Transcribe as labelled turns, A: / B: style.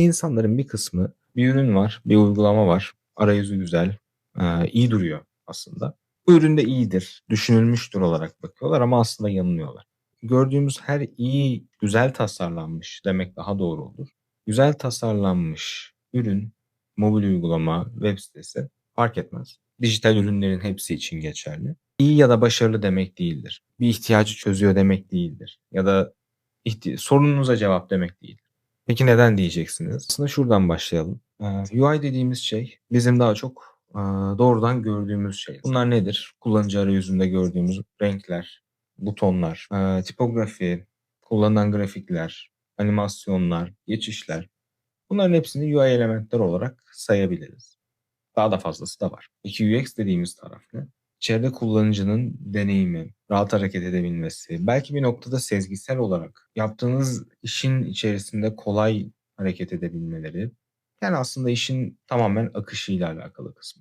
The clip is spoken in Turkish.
A: İnsanların bir kısmı bir ürün var, bir uygulama var. Arayüzü güzel, iyi duruyor aslında. Bu ürün de iyidir, düşünülmüştür olarak bakıyorlar ama aslında yanılıyorlar. Gördüğümüz her iyi, güzel tasarlanmış demek daha doğru olur. Güzel tasarlanmış ürün, mobil uygulama, web sitesi fark etmez. Dijital ürünlerin hepsi için geçerli. İyi ya da başarılı demek değildir. Bir ihtiyacı çözüyor demek değildir. Ya da ihti sorununuza cevap demek değil. Peki neden diyeceksiniz? Aslında şuradan başlayalım. Eee, UI dediğimiz şey bizim daha çok, eee, doğrudan gördüğümüz şey. Bunlar nedir? Kullanıcı arayüzünde gördüğümüz renkler, butonlar, eee, tipografi, kullanılan grafikler, animasyonlar, geçişler. Bunların hepsini UI elementler olarak sayabiliriz. Daha da fazlası da var. Peki UX dediğimiz taraf ne? İçeride kullanıcının deneyimi, rahat hareket edebilmesi, belki bir noktada sezgisel olarak yaptığınız işin içerisinde kolay hareket edebilmeleri. Yani aslında işin tamamen akışıyla alakalı kısmı.